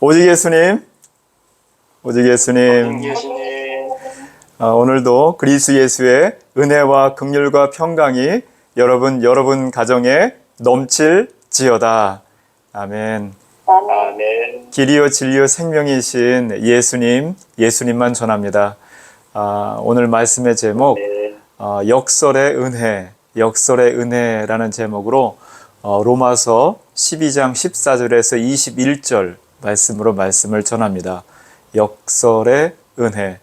오직 예수님, 오직 예수님, 아, 오늘도 그리스 예수의 은혜와 긍휼과 평강이 여러분 여러분 가정에 넘칠지어다. 아멘. 아멘. 길이요 진리요 생명이신 예수님, 예수님만 전합니다. 아, 오늘 말씀의 제목 네. 어, 역설의 은혜, 역설의 은혜라는 제목으로 어, 로마서 12장 14절에서 21절 말씀으로 말씀을 전합니다. 역설의 은혜.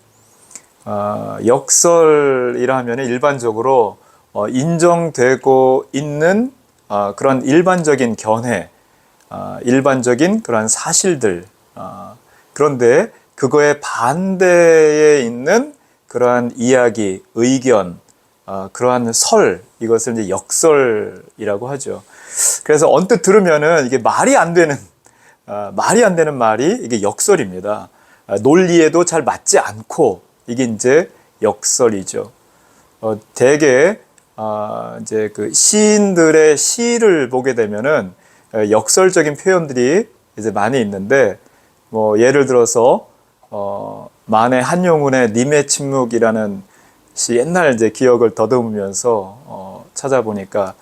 어, 역설이라 하면 일반적으로 어, 인정되고 있는 어, 그런 일반적인 견해, 어, 일반적인 그런 사실들. 어, 그런데 그거에 반대에 있는 그러한 이야기, 의견, 어, 그러한 설, 이것을 이제 역설이라고 하죠. 그래서 언뜻 들으면은 이게 말이 안 되는, 어, 말이 안 되는 말이 이게 역설입니다. 어, 논리에도 잘 맞지 않고 이게 이제 역설이죠. 어, 대개 어, 이제 그 시인들의 시를 보게 되면은 어, 역설적인 표현들이 이제 많이 있는데 뭐 예를 들어서 어, 만해 한용운의 님의 침묵이라는 시 옛날 이제 기억을 더듬으면서 어, 찾아보니까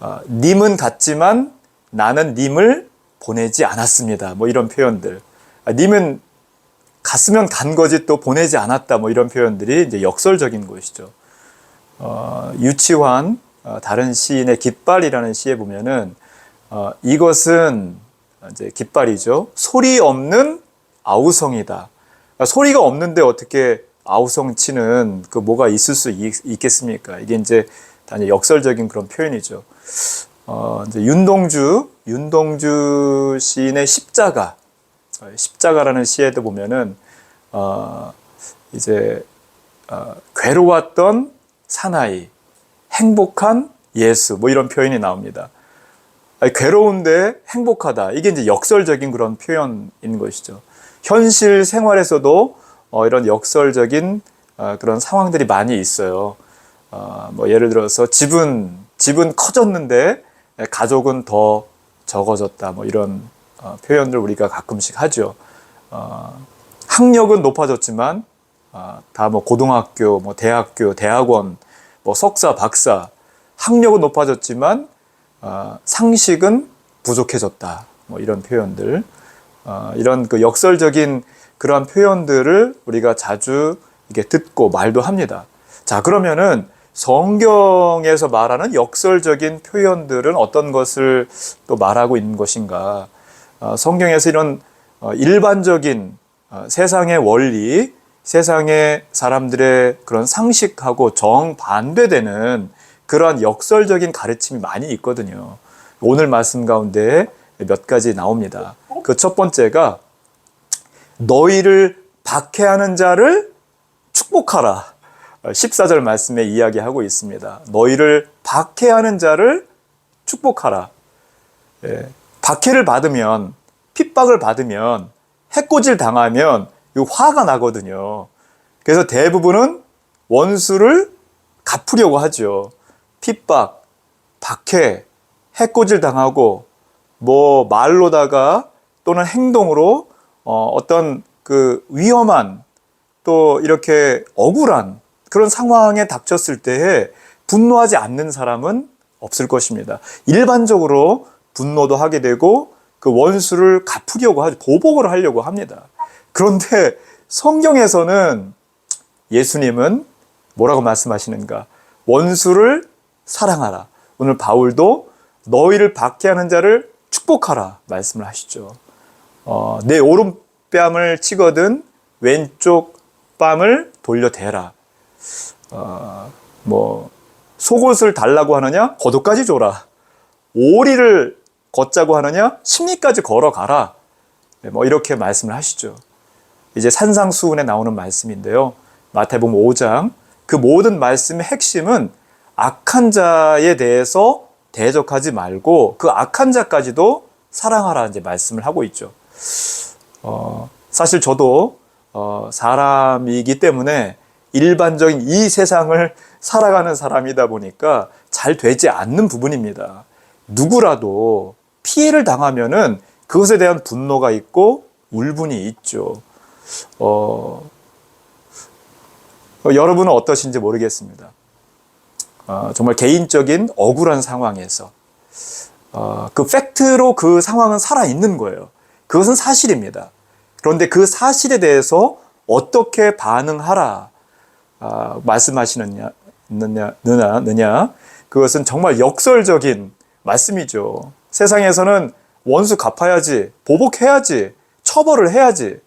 어, 님은 같지만 나는 님을 보내지 않았습니다. 뭐 이런 표현들. 아, 님은 갔으면 간 거지 또 보내지 않았다. 뭐 이런 표현들이 이제 역설적인 것이죠. 어, 유치환 어, 다른 시인의 깃발이라는 시에 보면은 어, 이것은 이제 깃발이죠. 소리 없는 아우성이다. 그러니까 소리가 없는데 어떻게 아우성 치는 그 뭐가 있을 수 있, 있겠습니까? 이게 이제 단지 역설적인 그런 표현이죠. 어, 이제 윤동주 윤동주 시인의 십자가 어, 십자가라는 시에도 보면은 어, 이제 어, 괴로웠던 사나이, 행복한 예수, 뭐 이런 표현이 나옵니다. 아니, 괴로운데 행복하다. 이게 이제 역설적인 그런 표현인 것이죠. 현실 생활에서도 어, 이런 역설적인 어, 그런 상황들이 많이 있어요. 어, 뭐 예를 들어서 집은 집은 커졌는데 가족은 더 적어졌다. 뭐 이런 어, 표현을 우리가 가끔씩 하죠. 어, 학력은 높아졌지만 아, 다뭐 고등학교, 뭐 대학교, 대학원, 뭐 석사, 박사, 학력은 높아졌지만 아, 상식은 부족해졌다. 뭐 이런 표현들, 아, 이런 그 역설적인 그러한 표현들을 우리가 자주 이렇게 듣고 말도 합니다. 자, 그러면은 성경에서 말하는 역설적인 표현들은 어떤 것을 또 말하고 있는 것인가? 어, 성경에서 이런 어, 일반적인 어, 세상의 원리, 세상의 사람들의 그런 상식하고 정반대되는 그러한 역설적인 가르침이 많이 있거든요. 오늘 말씀 가운데 몇 가지 나옵니다. 그 첫 번째가 너희를 박해하는 자를 축복하라. 14절 말씀에 이야기하고 있습니다. 너희를 박해하는 자를 축복하라. 예, 박해를 받으면, 핍박을 받으면, 해코지를 당하면 이 화가 나거든요. 그래서 대부분은 원수를 갚으려고 하죠. 핍박, 박해, 해코지를 당하고 뭐 말로다가 또는 행동으로 어, 어떤 그 위험한 또 이렇게 억울한 그런 상황에 닥쳤을 때에 분노하지 않는 사람은 없을 것입니다. 일반적으로 분노도 하게 되고 그 원수를 갚으려고 하죠. 보복을 하려고 합니다. 그런데 성경에서는 예수님은 뭐라고 말씀하시는가? 원수를 사랑하라. 오늘 바울도 너희를 박해하는 자를 축복하라 말씀을 하시죠. 어, 내 오른뺨을 치거든 왼쪽 뺨을 돌려 대라. 어, 뭐 속옷을 달라고 하느냐 겉옷까지 줘라. 오리를 걷자고 하느냐 십리까지 걸어가라. 네, 뭐 이렇게 말씀을 하시죠. 이제 산상수훈에 나오는 말씀인데요. 마태복음 5장 그 모든 말씀의 핵심은 악한 자에 대해서 대적하지 말고 그 악한 자까지도 사랑하라 이제 말씀을 하고 있죠. 어, 사실 저도 어, 사람이기 때문에 일반적인 이 세상을 살아가는 사람이다 보니까 잘 되지 않는 부분입니다. 누구라도 피해를 당하면은 그것에 대한 분노가 있고 울분이 있죠. 어, 어, 여러분은 어떠신지 모르겠습니다. 어, 정말 개인적인 억울한 상황에서 어, 그 팩트로 그 상황은 살아 있는 거예요. 그것은 사실입니다. 그런데 그 사실에 대해서 어떻게 반응하라 아, 말씀하시느냐 느냐, 느냐, 그것은 정말 역설적인 말씀이죠. 세상에서는 원수 갚아야지, 보복해야지, 처벌을 해야지.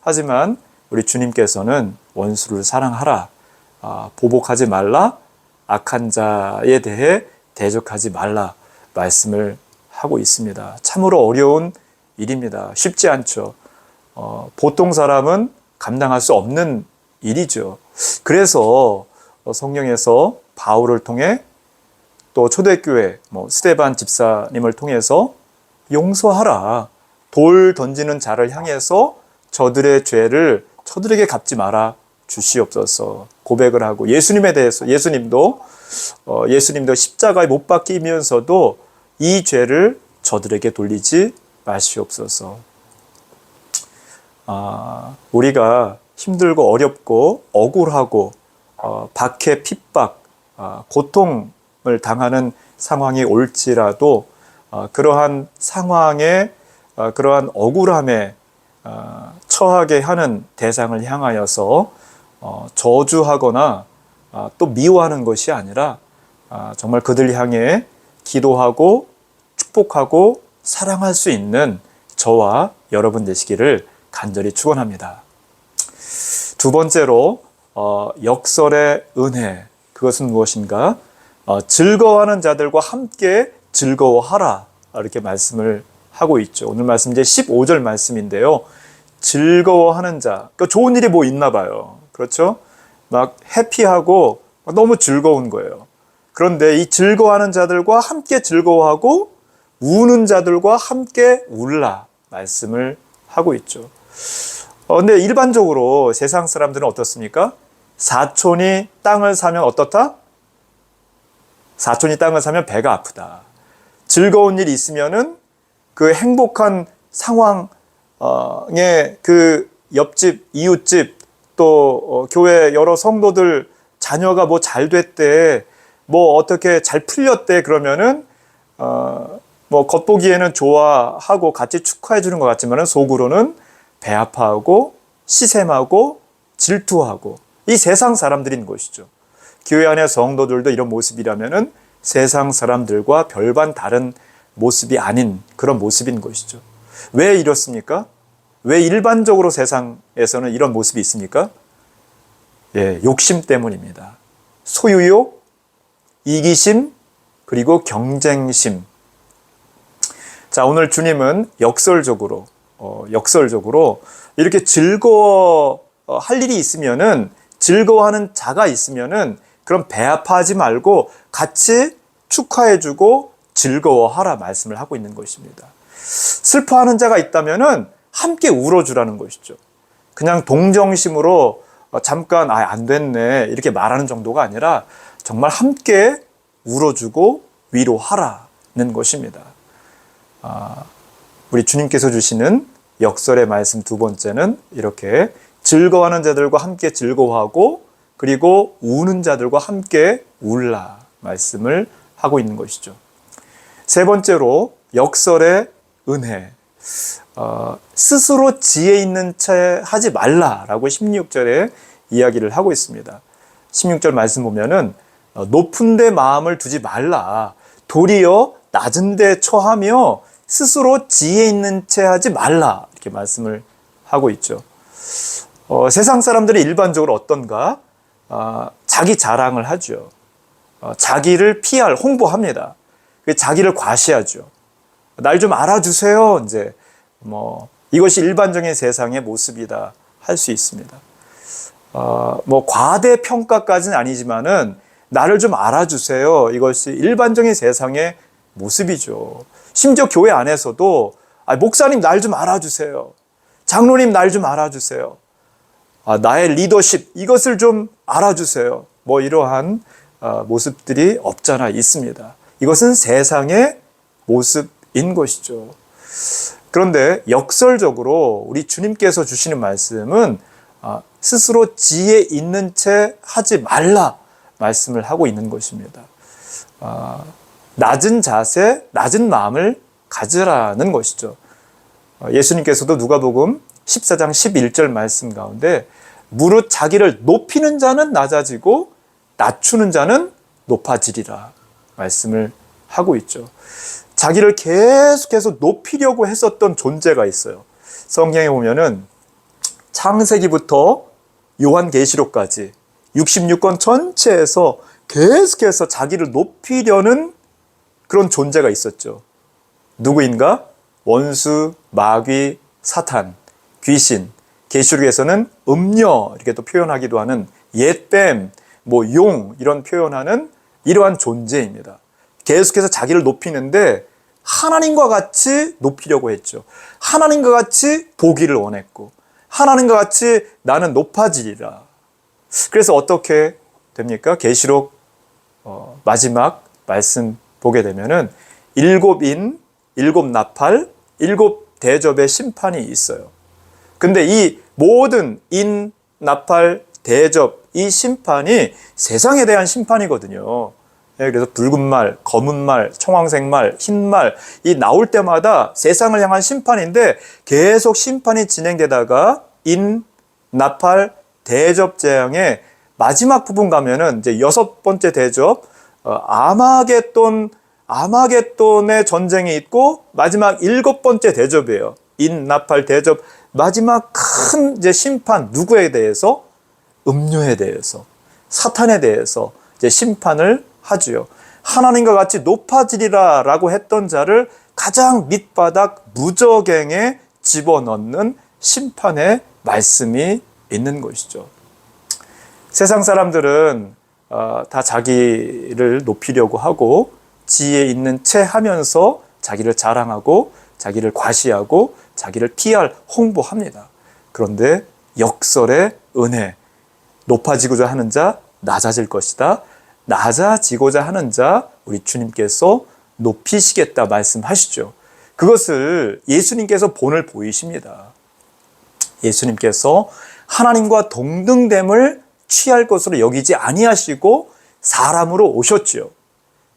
하지만 우리 주님께서는 원수를 사랑하라, 아, 보복하지 말라, 악한 자에 대해 대적하지 말라 말씀을 하고 있습니다. 참으로 어려운 일입니다. 쉽지 않죠. 어, 보통 사람은 감당할 수 없는 일이죠. 그래서 성령에서 바울을 통해 또 초대교회 뭐 스테반 집사님을 통해서 용서하라. 돌 던지는 자를 향해서 저들의 죄를 저들에게 갚지 마라 주시옵소서 고백을 하고 예수님에 대해서 예수님도 어, 예수님도 십자가에 못 박히면서도 이 죄를 저들에게 돌리지 마시옵소서. 아, 우리가 힘들고 어렵고 억울하고 어, 박해, 핍박, 어, 고통을 당하는 상황이 올지라도 어, 그러한 상황에 어, 그러한 억울함에 어, 처하게 하는 대상을 향하여서 어, 저주하거나 어, 또 미워하는 것이 아니라 어, 정말 그들 향해 기도하고 축복하고 사랑할 수 있는 저와 여러분 되시기를 간절히 축원합니다. 두 번째로 어, 역설의 은혜 그것은 무엇인가? 어, 즐거워하는 자들과 함께 즐거워하라 이렇게 말씀을 하고 있죠. 오늘 말씀 이제 15절 말씀인데요. 즐거워하는 자, 그러니까 좋은 일이 뭐 있나 봐요. 그렇죠? 막 해피하고 너무 즐거운 거예요. 그런데 이 즐거워하는 자들과 함께 즐거워하고 우는 자들과 함께 울라 말씀을 하고 있죠. 어, 근데 일반적으로 세상 사람들은 어떻습니까? 사촌이 땅을 사면 어떻다? 사촌이 땅을 사면 배가 아프다. 즐거운 일이 있으면은 그 행복한 상황에 그 옆집, 이웃집 또 어, 교회 여러 성도들 자녀가 뭐 잘 됐대, 뭐 어떻게 잘 풀렸대 그러면은 어 뭐 겉보기에는 좋아하고 같이 축하해 주는 것 같지만은 속으로는 배 아파하고 시샘하고 질투하고 이 세상 사람들인 것이죠. 교회 안의 성도들도 이런 모습이라면은 세상 사람들과 별반 다른 모습이 아닌 그런 모습인 것이죠. 왜 이렇습니까? 왜 일반적으로 세상에서는 이런 모습이 있습니까? 예, 욕심 때문입니다. 소유욕, 이기심, 그리고 경쟁심. 자, 오늘 주님은 역설적으로, 어, 역설적으로 이렇게 즐거워 어, 할 일이 있으면은 즐거워하는 자가 있으면은 그럼 배 아파하지 말고 같이 축하해주고 즐거워하라 말씀을 하고 있는 것입니다. 슬퍼하는 자가 있다면은 함께 울어주라는 것이죠. 그냥 동정심으로 어, 잠깐 아 안 됐네 이렇게 말하는 정도가 아니라 정말 함께 울어주고 위로하라는 것입니다. 아, 우리 주님께서 주시는 역설의 말씀 두 번째는 이렇게 즐거워하는 자들과 함께 즐거워하고 그리고 우는 자들과 함께 울라 말씀을 하고 있는 것이죠. 세 번째로 역설의 은혜. 어, 스스로 지혜 있는 채 하지 말라라고 16절에 이야기를 하고 있습니다. 16절 말씀 보면은 어, 높은 데 마음을 두지 말라. 도리어 낮은 데 처하며 스스로 지혜 있는 채 하지 말라. 이렇게 말씀을 하고 있죠. 어, 세상 사람들이 일반적으로 어떤가? 어, 자기 자랑을 하죠. 어, 자기를 PR, 홍보합니다. 자기를 과시하죠. 날 좀 알아주세요. 이제 뭐 이것이 일반적인 세상의 모습이다 할 수 있습니다. 어, 뭐 과대 평가까지는 아니지만은 나를 좀 알아주세요. 이것이 일반적인 세상의 모습이죠. 심지어 교회 안에서도 아, 목사님 날 좀 알아주세요. 장로님 날 좀 알아주세요. 아, 나의 리더십 이것을 좀 알아주세요. 뭐 이러한 어, 모습들이 없잖아 있습니다. 이것은 세상의 모습인 것이죠. 그런데 역설적으로 우리 주님께서 주시는 말씀은 아, 스스로 지혜 있는 채 하지 말라 말씀을 하고 있는 것입니다. 아, 낮은 자세, 낮은 마음을 가지라는 것이죠. 어, 예수님께서도 누가복음 14장 11절 말씀 가운데 무릇 자기를 높이는 자는 낮아지고 낮추는 자는 높아지리라 말씀을 하고 있죠. 자기를 계속해서 높이려고 했었던 존재가 있어요. 성경에 보면은 창세기부터 요한계시록까지 66권 전체에서 계속해서 자기를 높이려는 그런 존재가 있었죠. 누구인가? 원수, 마귀, 사탄, 귀신, 계시록에서는 음녀 이렇게 또 표현하기도 하는 옛뱀, 뭐 용 이런 표현하는 이러한 존재입니다. 계속해서 자기를 높이는데 하나님과 같이 높이려고 했죠. 하나님과 같이 보기를 원했고 하나님과 같이 나는 높아지리라. 그래서 어떻게 됩니까? 계시록 어, 마지막 말씀 보게 되면은 일곱 인, 일곱 나팔, 일곱 대접의 심판이 있어요. 근데 이 모든 인, 나팔, 대접, 이 심판이 세상에 대한 심판이거든요. 예, 그래서 붉은 말, 검은 말, 청황색 말, 흰 말, 이 나올 때마다 세상을 향한 심판인데 계속 심판이 진행되다가 인, 나팔, 대접 재앙의 마지막 부분 가면은 이제 여섯 번째 대접, 어, 아마겟돈, 아마겟돈의 전쟁이 있고 마지막 일곱 번째 대접이에요. 인, 나팔, 대접, 마지막 큰 이제 심판 누구에 대해서 음료에 대해서 사탄에 대해서 이제 심판을 하지요. 하나님과 같이 높아지리라라고 했던 자를 가장 밑바닥 무저갱에 집어넣는 심판의 말씀이 있는 것이죠. 세상 사람들은 어, 다 자기를 높이려고 하고 지혜 있는 채 하면서 자기를 자랑하고 자기를 과시하고 자기를 PR 홍보합니다. 그런데 역설의 은혜 높아지고자 하는 자 낮아질 것이다. 낮아지고자 하는 자 우리 주님께서 높이시겠다 말씀하시죠. 그것을 예수님께서 본을 보이십니다. 예수님께서 하나님과 동등됨을 취할 것으로 여기지 아니하시고 사람으로 오셨지요.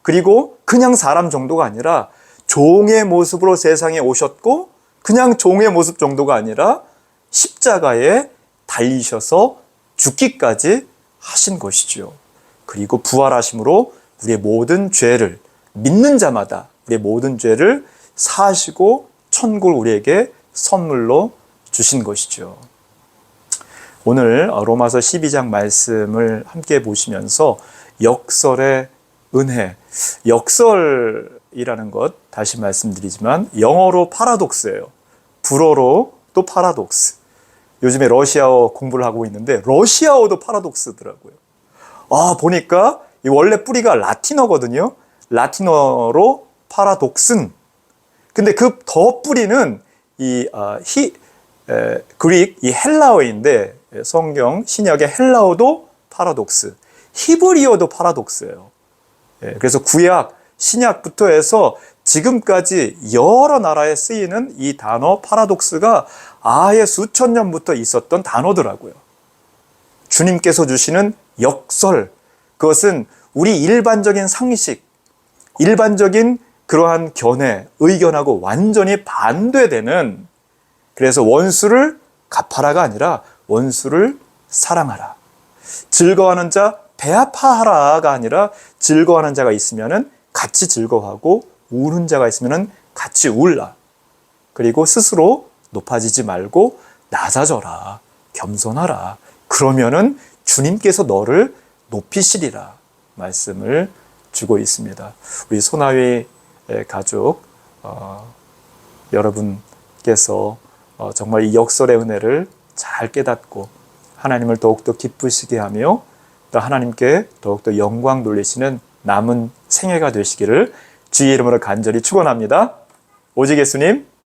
그리고 그냥 사람 정도가 아니라 종의 모습으로 세상에 오셨고 그냥 종의 모습 정도가 아니라 십자가에 달리셔서 죽기까지 하신 것이죠. 그리고 부활하심으로 우리의 모든 죄를 믿는 자마다 우리의 모든 죄를 사하시고 천국을 우리에게 선물로 주신 것이죠. 오늘 로마서 12장 말씀을 함께 보시면서 역설의 은혜, 역설이라는 것 다시 말씀드리지만 영어로 파라독스예요. 불어로 또 파라독스. 요즘에 러시아어 공부를 하고 있는데 러시아어도 파라독스더라고요. 아, 보니까 이 원래 뿌리가 라틴어거든요. 라틴어로 파라독슨. 근데 그 더 뿌리는 이 아, 히, 에, 그릭 이 헬라어인데 성경 신약의 헬라어도 파라독스, 히브리어도 파라독스예요. 예, 그래서 구약, 신약부터 해서 지금까지 여러 나라에 쓰이는 이 단어 파라독스가 아예 수천 년부터 있었던 단어더라고요. 주님께서 주시는 역설, 그것은 우리 일반적인 상식, 일반적인 그러한 견해, 의견하고 완전히 반대되는 그래서 원수를 갚아라가 아니라 원수를 사랑하라. 즐거워하는 자 배아파하라가 아니라 즐거워하는 자가 있으면은 같이 즐거워하고 우는 자가 있으면은 같이 울라. 그리고 스스로 높아지지 말고 낮아져라. 겸손하라. 그러면은 주님께서 너를 높이시리라. 말씀을 주고 있습니다. 우리 소나위 가족 어, 여러분께서 어, 정말 이 역설의 은혜를 잘 깨닫고 하나님을 더욱더 기쁘시게 하며 또 하나님께 더욱더 영광 돌리시는 남은 생애가 되시기를 주의 이름으로 간절히 축원합니다. 오직 예수님